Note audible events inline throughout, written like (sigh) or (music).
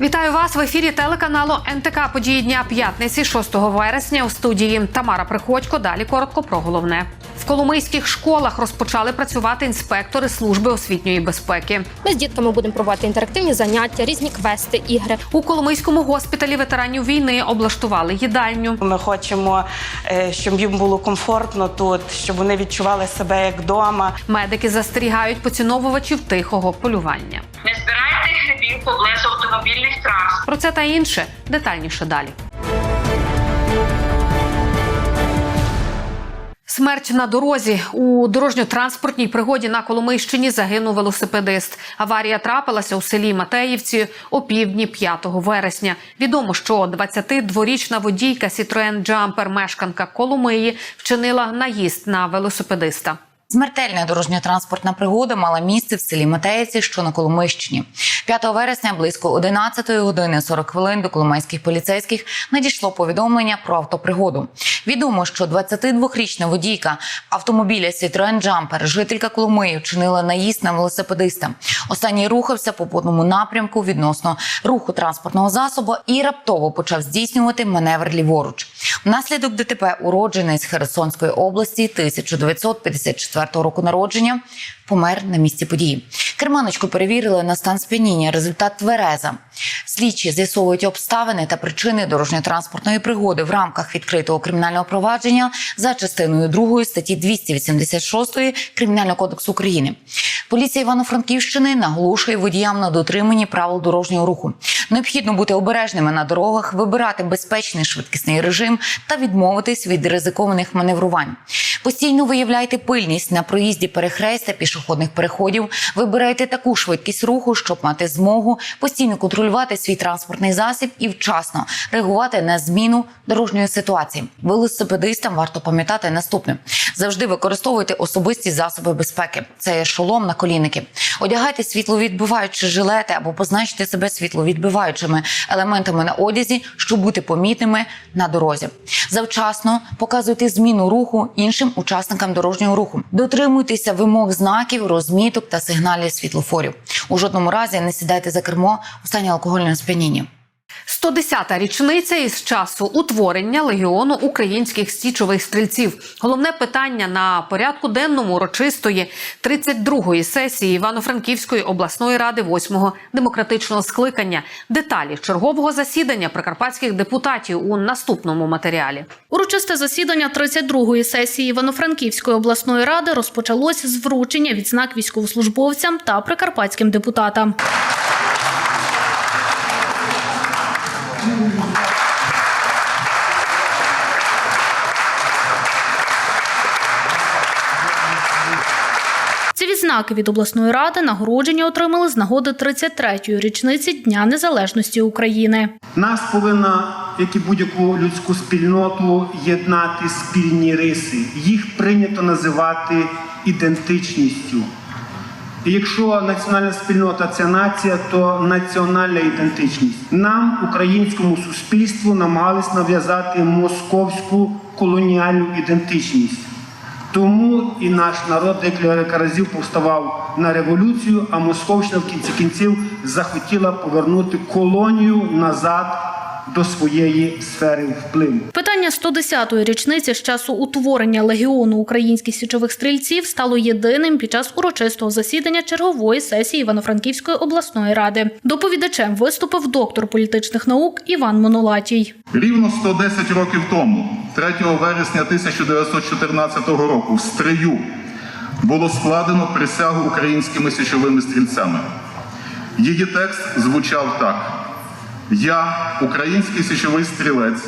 Вітаю вас в ефірі телеканалу НТК Події дня п'ятниці 6 вересня у студії Тамара Приходько. Далі коротко про головне. В коломийських школах розпочали працювати інспектори служби освітньої безпеки. Ми з дітками будемо проводити інтерактивні заняття, різні квести, ігри. У Коломийському госпіталі ветеранів війни облаштували їдальню. Ми хочемо, е, щоб їм було комфортно тут, щоб вони відчували себе як вдома. Медики застерігають поціновувачів тихого полювання. Не збирайте грибів поблизу автомобільних трас. Про це та інше детальніше далі. Смерть на дорозі у дорожньо-транспортній пригоді на Коломийщині загинув велосипедист. Аварія трапилася у селі Матеївці о півдні 5 вересня. Відомо, що 22-річна водійка Citroen Jumper, мешканка Коломиї, вчинила наїзд на велосипедиста. Смертельна дорожньо-транспортна пригода мала місце в селі Матеїці, що на Коломийщині. 5 вересня близько 11 години 40 хвилин до коломайських поліцейських надійшло повідомлення про автопригоду. Відомо, що 22-річна водійка автомобіля Citroen Jumper, жителька Коломиї, вчинила наїзд на велосипедиста. Останній рухався по водному напрямку відносно руху транспортного засобу і раптово почав здійснювати маневр ліворуч. Внаслідок ДТП уроджений з Херсонської області 1954 року народження помер на місці події. Керманочку перевірили на стан сп'яніння. Результат твереза. Слідчі з'ясовують обставини та причини дорожньо-транспортної пригоди в рамках відкритого кримінального провадження за частиною 2 статті 286 Кримінального кодексу України. Поліція Івано-Франківщини наголошує водіям на дотриманні правил дорожнього руху. Необхідно бути обережними на дорогах, вибирати безпечний швидкісний режим та відмовитись від ризикованих маневрувань. Постійно виявляйте пильність на проїзді перехрест та пішохідних переходів. Вибирайте таку швидкість руху, щоб мати змогу постійно контролювати свій транспортний засіб і вчасно реагувати на зміну дорожньої ситуації. Велосипедистам варто пам'ятати наступне: завжди використовуйте особисті засоби безпеки. Це шолом на колінники. Одягайте світловідбиваючі жилети або позначте себе світловідбиваючими елементами на одязі, щоб бути помітними на дорозі. Завчасно показуйте зміну руху іншим учасникам дорожнього руху. Дотримуйтеся вимог знаків, розміток та сигналів світлофорів. У жодному разі не сідайте за кермо у стані алкогольного сп'яніння. 110-та річниця із часу утворення легіону українських січових стрільців. Головне питання на порядку денному урочистої 32-ї сесії Івано-Франківської обласної ради 8-го демократичного скликання. Деталі чергового засідання прикарпатських депутатів у наступному матеріалі. Урочисте засідання 32-ї сесії Івано-Франківської обласної ради розпочалось з вручення відзнак військовослужбовцям та прикарпатським депутатам. Відзнаки від обласної ради нагородження отримали з нагоди 33-ї річниці Дня Незалежності України. Нас повинна, як і будь-яку людську спільноту, єднати спільні риси. Їх прийнято називати ідентичністю. І якщо національна спільнота це нація, то національна ідентичність. Нам, українському суспільству, намагались нав'язати московську колоніальну ідентичність. Тому і наш народ декілька разів повставав на революцію, а Московщина в кінці кінців захотіла повернути колонію назад до своєї сфери впливу. Питання 110-ї річниці з часу утворення легіону українських січових стрільців стало єдиним під час урочистого засідання чергової сесії Івано-Франківської обласної ради. Доповідачем виступив доктор політичних наук Іван Монолатій. Рівно 110 років тому, 3 вересня 1914 року, в Стрию було складено присягу українськими січовими стрільцями. Її текст звучав так: Я, український січовий стрілець,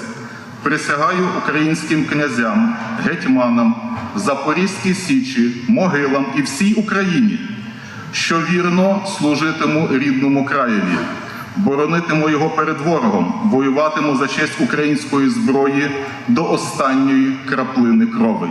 присягаю українським князям, гетьманам, Запорізькій Січі, могилам і всій Україні, що вірно служитиму рідному краєві, боронитиму його перед ворогом, воюватиму за честь української зброї до останньої краплини крови.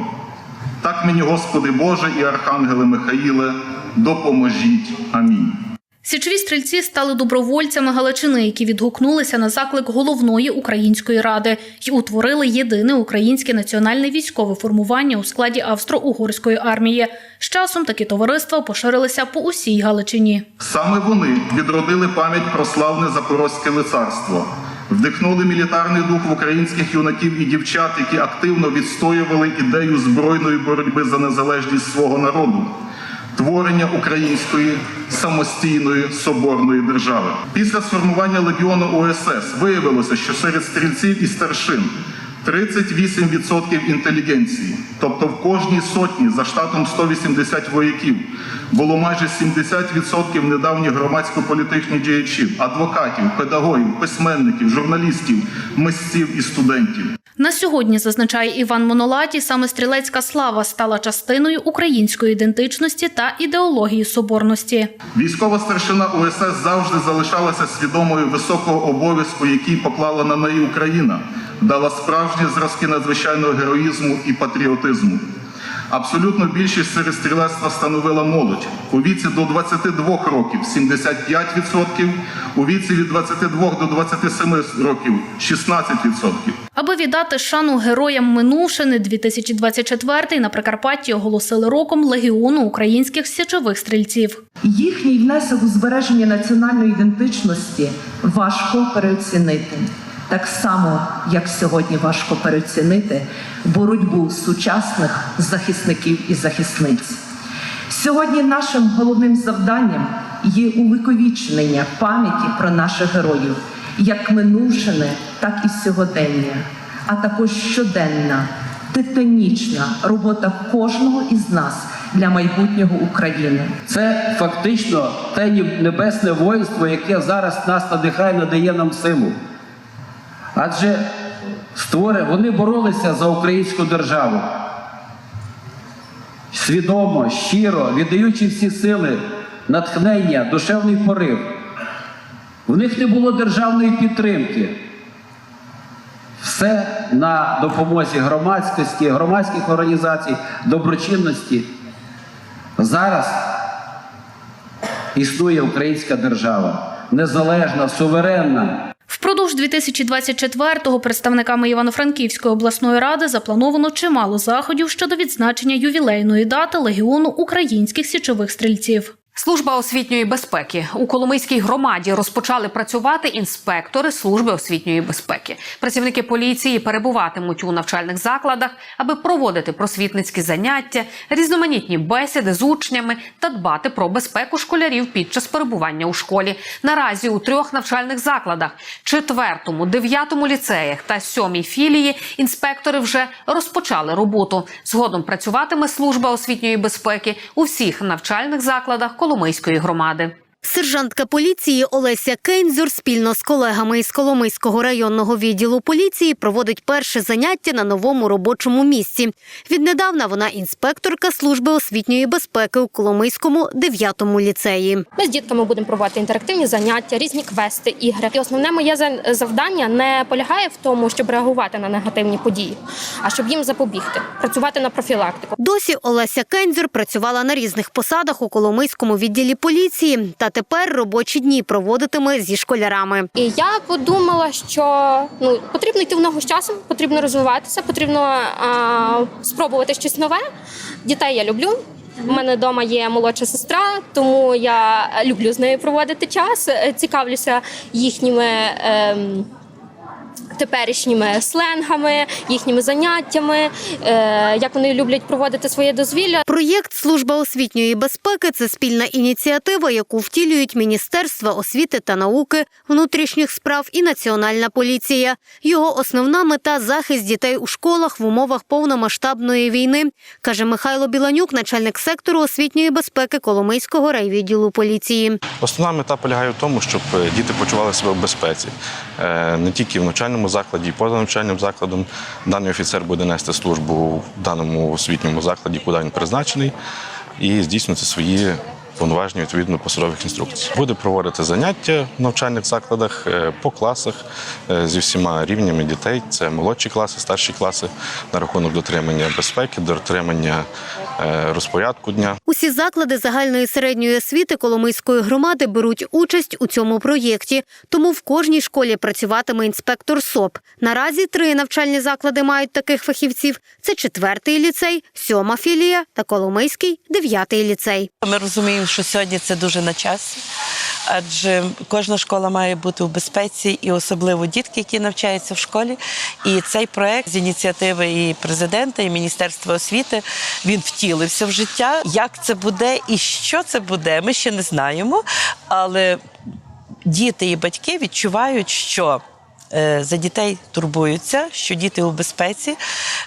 Так мені, Господи Боже і Архангеле Михаїле, допоможіть. Амінь. Січові стрільці стали добровольцями Галичини, які відгукнулися на заклик головної української ради і утворили єдине українське національне військове формування у складі австро-угорської армії. З часом такі товариства поширилися по усій Галичині. Саме вони відродили пам'ять про славне запорозьке лицарство, вдихнули мілітарний дух в українських юнаків і дівчат, які активно відстоювали ідею збройної боротьби за незалежність свого народу. Творення української самостійної соборної держави. Після сформування легіону ОСС виявилося, що серед стрільців і старшин 38% інтелігенції, тобто в кожній сотні за штатом 180 вояків, було майже 70% недавніх громадсько-політичних діячів, адвокатів, педагогів, письменників, журналістів, митців і студентів. На сьогодні, зазначає Іван Монолаті, саме стрілецька слава стала частиною української ідентичності та ідеології соборності. Військова старшина УСС завжди залишалася свідомою високого обов'язку, який поклала на неї Україна, дала справжні зразки надзвичайного героїзму і патріотизму. Абсолютну більшість серед стрілецтва становила молодь. У віці до 22 років 75%, у віці від 22 до 27 років 16%. Аби віддати шану героям минувшини 2024 на Прикарпатті оголосили роком легіону українських січових стрільців. Їхній внесок у збереження національної ідентичності важко переоцінити. Так само, як сьогодні важко переоцінити боротьбу сучасних захисників і захисниць. Сьогодні нашим головним завданням є увіковічнення пам'яті про наших героїв, як минувшини, так і сьогодення, а також щоденна, титанічна робота кожного із нас для майбутнього України. Це фактично те небесне воїнство, яке зараз нас надихає, надає нам силу. Адже створи, вони боролися за українську державу. Свідомо, щиро, віддаючи всі сили, натхнення, душевний порив. В них не було державної підтримки. Все на допомозі громадськості, громадських організацій, доброчинності. Зараз існує українська держава, незалежна, суверенна. Впродовж 2024-го представниками Івано-Франківської обласної ради заплановано чимало заходів щодо відзначення ювілейної дати легіону українських січових стрільців. Служба освітньої безпеки у Коломийській громаді розпочали працювати інспектори служби освітньої безпеки. Працівники поліції перебуватимуть у навчальних закладах, аби проводити просвітницькі заняття, різноманітні бесіди з учнями та дбати про безпеку школярів під час перебування у школі. Наразі у трьох навчальних закладах четвертому, дев'ятому ліцеях та сьомій філії інспектори вже розпочали роботу. Згодом працюватиме служба освітньої безпеки у всіх навчальних закладах Коломийської громади. Сержантка поліції Олеся Кейнзюр спільно з колегами із Коломийського районного відділу поліції проводить перше заняття на новому робочому місці. Віднедавна вона інспекторка служби освітньої безпеки у Коломийському 9-му ліцеї. Ми з дітками будемо проводити інтерактивні заняття, різні квести, ігри. І основне моє завдання не полягає в тому, щоб реагувати на негативні події, а щоб їм запобігти, працювати на профілактику. Досі Олеся Кейнзюр працювала на різних посадах у Коломийському відділі поліції та тепер робочі дні проводитиме зі школярами. І я подумала, що ну потрібно йти в ногу з часом, потрібно розвиватися, потрібно а, спробувати щось нове. Дітей я люблю. У мене вдома є молодша сестра, тому я люблю з нею проводити час. Цікавлюся їхніми. Ем, Теперішніми сленгами, їхніми заняттями, е, як вони люблять проводити своє дозвілля. Проєкт Служба освітньої безпеки це спільна ініціатива, яку втілюють Міністерства освіти та науки, внутрішніх справ і Національна поліція. Його основна мета захист дітей у школах в умовах повномасштабної війни, каже Михайло Біланюк, начальник сектору освітньої безпеки Коломийського райвідділу поліції. Основна мета полягає в тому, щоб е, діти почували себе в безпеці Е, не тільки в навчальному закладі, і поза навчальним закладом. Даний офіцер буде нести службу в даному освітньому закладі, куди він призначений, і здійснювати свої повноваження відповідно посадових інструкцій. Буде проводити заняття в навчальних закладах е, по класах е, зі всіма рівнями дітей. Це молодші класи, старші класи на рахунок дотримання безпеки, дотримання е, розпорядку дня. Усі заклади загальної середньої освіти Коломийської громади беруть участь у цьому проєкті. Тому в кожній школі працюватиме інспектор СОП. Наразі три навчальні заклади мають таких фахівців: це четвертий ліцей, сьома філія та Коломийський дев'ятий ліцей. Ми розуміємо, що сьогодні це дуже на часі, адже кожна школа має бути у безпеці, і особливо дітки, які навчаються в школі. І цей проект з ініціативи і президента, і Міністерства освіти він втілився в життя. Як це буде і що це буде, ми ще не знаємо. Але діти і батьки відчувають, що за дітей турбуються, що діти у безпеці,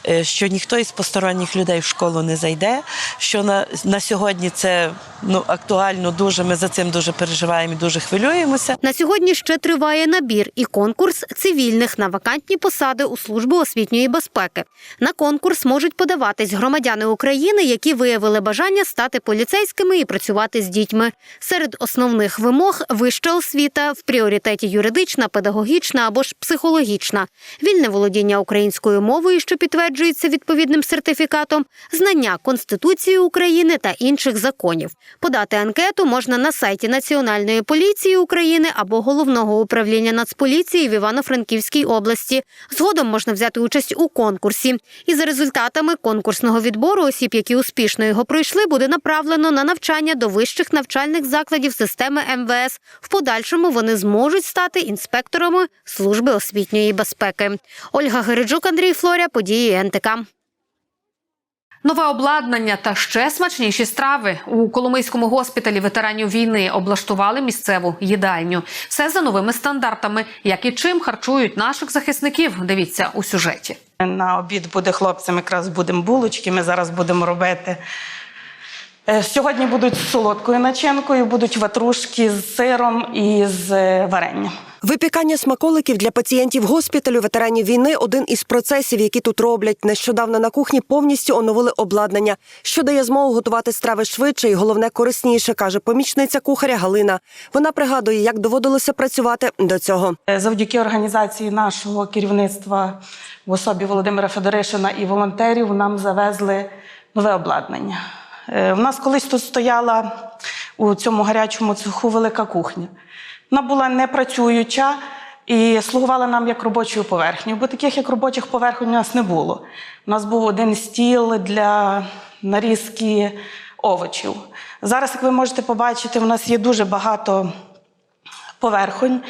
е, що ніхто із посторонніх людей в школу не зайде. Що на, на сьогодні це ну, актуально дуже. Ми за цим дуже переживаємо і дуже хвилюємося. На сьогодні ще триває набір і конкурс цивільних на вакантні посади у службу освітньої безпеки. На конкурс можуть подаватись громадяни України, які виявили бажання стати поліцейськими і працювати з дітьми. Серед основних вимог вища освіта в пріоритеті юридична, педагогічна або ж психологічна, вільне володіння українською мовою, що підтверджується відповідним сертифікатом, знання Конституції України та інших законів. Подати анкету можна на сайті Національної поліції України або головного управління Нацполіції в Івано-Франківській області. Згодом можна взяти участь у конкурсі. І за результатами конкурсного відбору осіб, які успішно його пройшли, буде направлено на навчання до вищих навчальних закладів системи МВС. В подальшому вони зможуть стати інспекторами служби освітньої безпеки. Ольга Гериджук, Андрій Флоря, події НТК. Нове обладнання та ще смачніші страви у Коломийському госпіталі ветеранів війни облаштували місцеву їдальню. Все за новими стандартами, як і чим харчують наших захисників. Дивіться у сюжеті. На обід буде хлопцям, якраз будемо булочки. Ми зараз будемо робити. Е, Сьогодні будуть з солодкою начинкою, будуть ватрушки з сиром і з е, варенням. Випікання смаколиків для пацієнтів госпіталю ветеранів війни один із процесів, які тут роблять. Нещодавно на кухні повністю оновили обладнання, що дає змогу готувати страви швидше і головне корисніше, каже помічниця кухаря Галина. Вона пригадує, як доводилося працювати до цього. Е, Завдяки організації нашого керівництва в особі Володимира Федоришина і волонтерів нам завезли нове обладнання. Е, У нас колись тут стояла у цьому гарячому цеху велика кухня. Вона була непрацююча і слугувала нам як робочою поверхнею, бо таких як робочих поверхонь у нас не було. У нас був один стіл для нарізки овочів. Зараз, як ви можете побачити, у нас є дуже багато поверхонь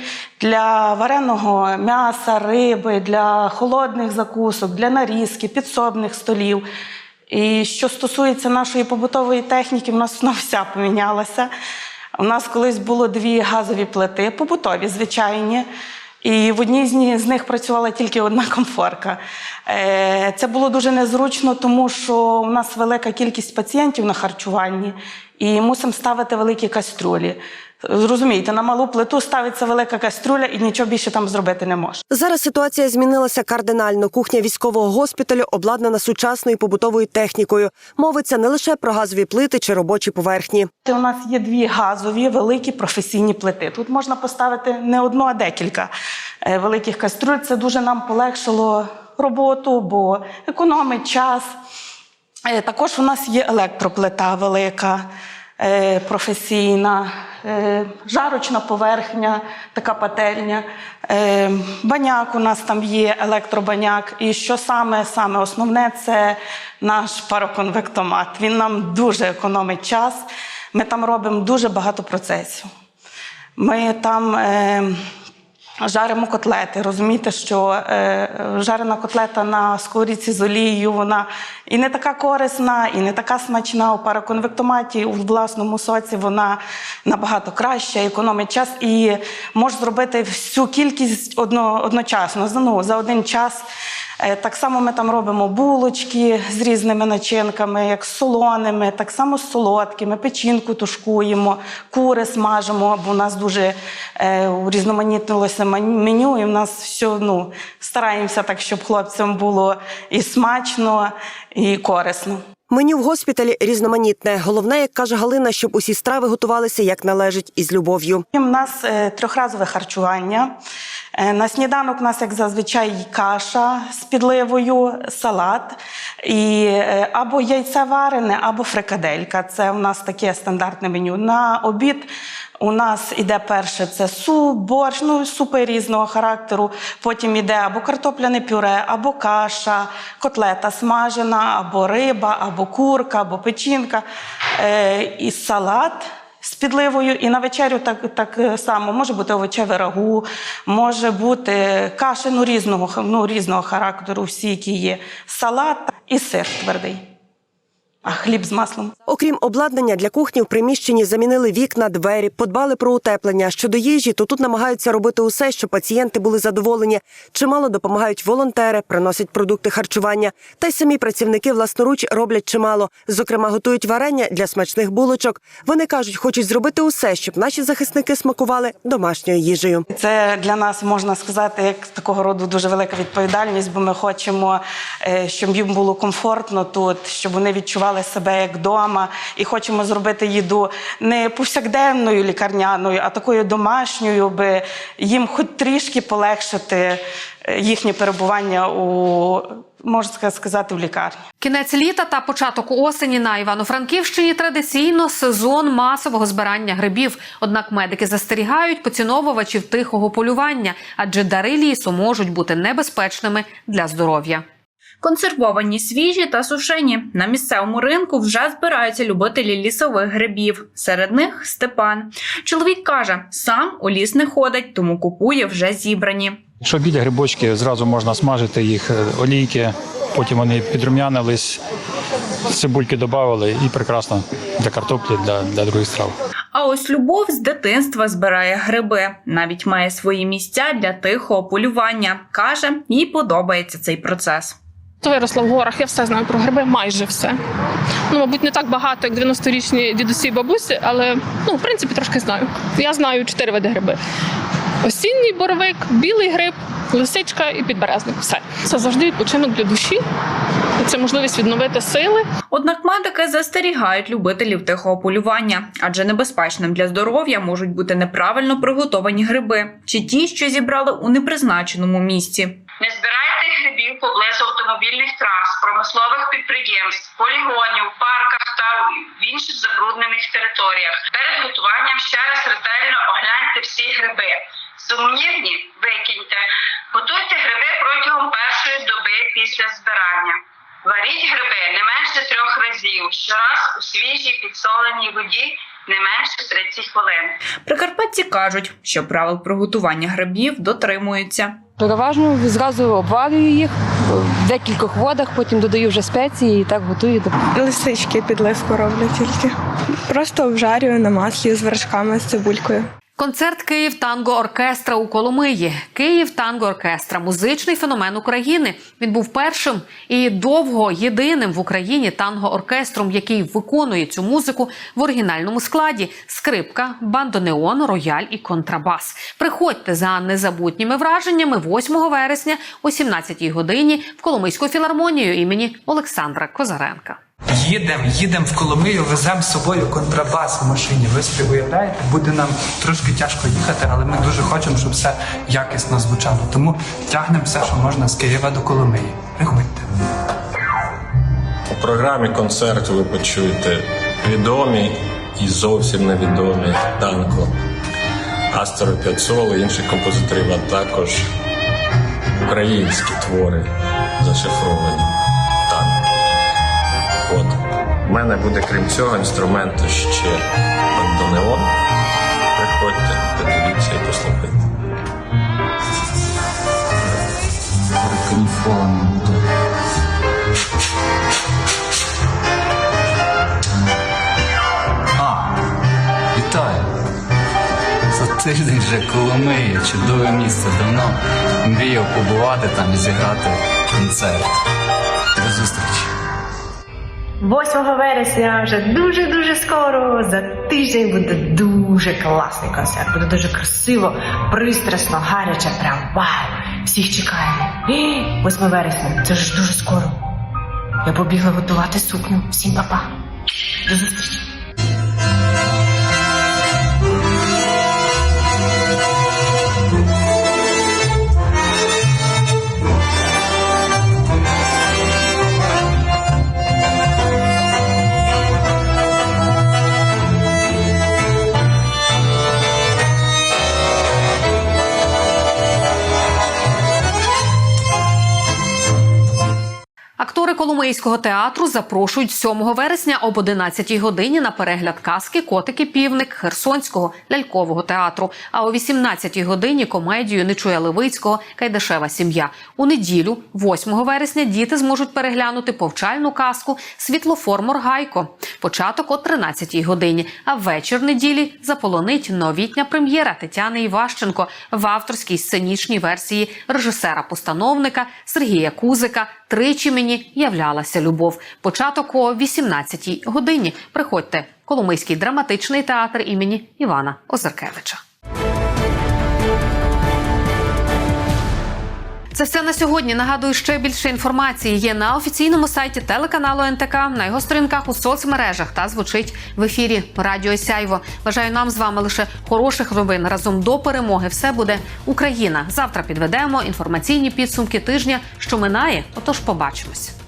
для вареного м'яса, риби, для холодних закусок, для нарізки, підсобних столів. І що стосується нашої побутової техніки, в нас (laughs) вся помінялася. У нас колись було дві газові плити, побутові, звичайні. І в одній з них працювала тільки одна (laughs) комфорка. Е, Це було дуже незручно, тому що у нас велика кількість пацієнтів на харчуванні і мусимо ставити великі кастрюлі. Зрозумієте, на малу плиту ставиться велика кастрюля і нічого більше там зробити не може. Зараз ситуація змінилася кардинально. Кухня військового госпіталю обладнана сучасною побутовою технікою. Мовиться не лише про газові плити чи робочі поверхні. У нас є дві газові великі професійні плити. Тут можна поставити не одну, а декілька е, великих кастрюль. Це дуже нам полегшило роботу, бо економить час. Е, Також у нас є електроплита велика, е, професійна, е, жарочна поверхня, така пательня. Баняк у нас там є, електробаняк. І що саме, саме основне, це наш пароконвектомат. Він нам дуже економить час. Ми там робимо дуже багато процесів. Ми там жаримо котлети. Розумієте, що е, жарена котлета на сковорідці з олією, вона і не така корисна, і не така смачна. У параконвектоматі у власному соці вона набагато краща, економить час і може зробити всю кількість одно, одночасно ну, за один час. Е, Так само ми там робимо булочки з різними начинками, як з солоними, так само з солодкими, печінку тушкуємо, кури смажимо, бо у нас дуже е, урізноманітнилося меню, і в нас все ну, стараємося так, щоб хлопцям було і смачно, і корисно. Меню в госпіталі різноманітне. Головне, як каже Галина, щоб усі страви готувалися як належить і з любов'ю. У нас е, трьохразове харчування. Е, На сніданок у нас, як зазвичай, каша з підливою, салат і е, або яйце варене, або фрикаделька. Це у нас таке стандартне меню. На обід у нас іде перше це суп, борщ, ну супи різного характеру. Потім іде або картопляне пюре, або каша, котлета смажена, або риба, або курка, або печінка, е, і салат з підливою. І на вечерю так, так само може бути овочеве рагу, може бути каші ну, різного, ну, різного характеру, всі, які є, салат і сир твердий, а хліб з маслом. Окрім обладнання для кухні, в приміщенні замінили вікна, двері, подбали про утеплення. Щодо їжі, то тут намагаються робити усе, щоб пацієнти були задоволені. Чимало допомагають волонтери, приносять продукти харчування. Та й самі працівники власноруч роблять чимало. Зокрема, готують варення для смачних булочок. Вони кажуть, хочуть зробити усе, щоб наші захисники смакували домашньою їжею. Це для нас можна сказати, як такого роду дуже велика відповідальність, бо ми хочемо, е, щоб їм було комфортно тут, щоб вони відчували себе як вдома, і хочемо зробити їду не повсякденною лікарняною, а такою домашньою, би їм хоч трішки полегшити е, їхнє перебування у можна сказати в лікарні. Кінець літа та початок осені на Івано-Франківщині традиційно сезон масового збирання грибів. Однак медики застерігають поціновувачів тихого полювання, адже дари лісу можуть бути небезпечними для здоров'я. Консервовані, свіжі та сушені. На місцевому ринку вже збираються любителі лісових грибів. Серед них Степан. Чоловік каже, сам у ліс не ходить, тому купує вже зібрані. Якщо білі грибочки, зразу можна смажити їх е, олійки, потім вони підрум'янились, цибульки додали і прекрасно для картоплі, для, для других страв. А ось любов з дитинства збирає гриби. Навіть має свої місця для тихого полювання. Каже, їй подобається цей процес. Виросла в горах, я все знаю про гриби, майже все. Ну, мабуть, не так багато, як 90-річні дідусі і бабусі, але ну, в принципі трошки знаю. Я знаю чотири види гриби: осінній боровик, білий гриб, лисичка і підберезник. Все. Це завжди відпочинок для душі. Це можливість відновити сили. Однак медики застерігають любителів тихого полювання, адже небезпечним для здоров'я можуть бути неправильно приготовані гриби чи ті, що зібрали у непризначеному місці. Не збирайте грибів поблизу автомобільних трас, промислових підприємств, полігонів, парках та в інших забруднених територіях. Перед готуванням ще раз ретельно огляньте всі гриби. Сумнівні викиньте. Готуйте гриби протягом першої доби після збирання. Варіть гриби не менше трьох разів, щораз у свіжій підсоленій воді не менше 30 хвилин. Прикарпатці кажуть, що правил приготування грибів дотримуються. Переважно зразу обварюю їх в декількох водах, потім додаю вже спеції і так готую. Лисички підливку роблю тільки. Просто обжарюю на маслі з вершками, з цибулькою. Концерт Київ танго оркестра у Коломиї. Київ танго оркестра музичний феномен України. Він був першим і довго єдиним в Україні танго-оркестром, який виконує цю музику в оригінальному складі: скрипка, бандонеон, рояль і контрабас. Приходьте за незабутніми враженнями 8 вересня о 17 годині в Коломийську філармонію імені Олександра Козаренка. Їдемо, їдемо в Коломию, веземо з собою контрабас в машині. Ви собі уявляєте, буде нам трошки тяжко їхати, але ми дуже хочемо, щоб все якісно звучало. Тому тягнемо все, що можна з Києва до Коломиї. Приходьте. У програмі концерту ви почуєте відомі і зовсім невідомі танко Астро П'яцоли, інших композиторів, а також українські твори зашифровані у мене буде крім цього інструменту ще бандонеон. Приходьте, подивіться і послухайте. А, вітаю! За тиждень вже Коломия, чудове місце. Давно мріяв побувати там і зіграти концерт. До 8 вересня вже дуже-дуже скоро. За тиждень буде дуже класний концерт. Буде дуже красиво, пристрасно, гаряче, прям вау! Всіх чекаємо. Е, 8 вересня, це ж дуже скоро. Я побігла готувати сукню. Всім па-па. До зустрічі. Актори Коломийського театру запрошують 7 вересня об 11 годині на перегляд казки Котики Півник Херсонського лялькового театру. А о 18 годині комедію Нечуя Левицького Кайдашева сім'я. У неділю, 8 вересня, діти зможуть переглянути повчальну казку Світлофор Моргайко. Початок о 13 годині. А вечір неділі заполонить новітня прем'єра Тетяни Іващенко в авторській сценічній версії режисера-постановника Сергія Кузика. Тричі мені являлася любов. Початок о 18 годині. Приходьте. Коломийський драматичний театр імені Івана Озеркевича. Це все на сьогодні. Нагадую, ще більше інформації є на офіційному сайті телеканалу НТК, на його сторінках у соцмережах та звучить в ефірі Радіо Сяйво. Бажаю нам з вами лише хороших новин. Разом до перемоги все буде Україна. Завтра підведемо інформаційні підсумки тижня, що минає. Отож, побачимось.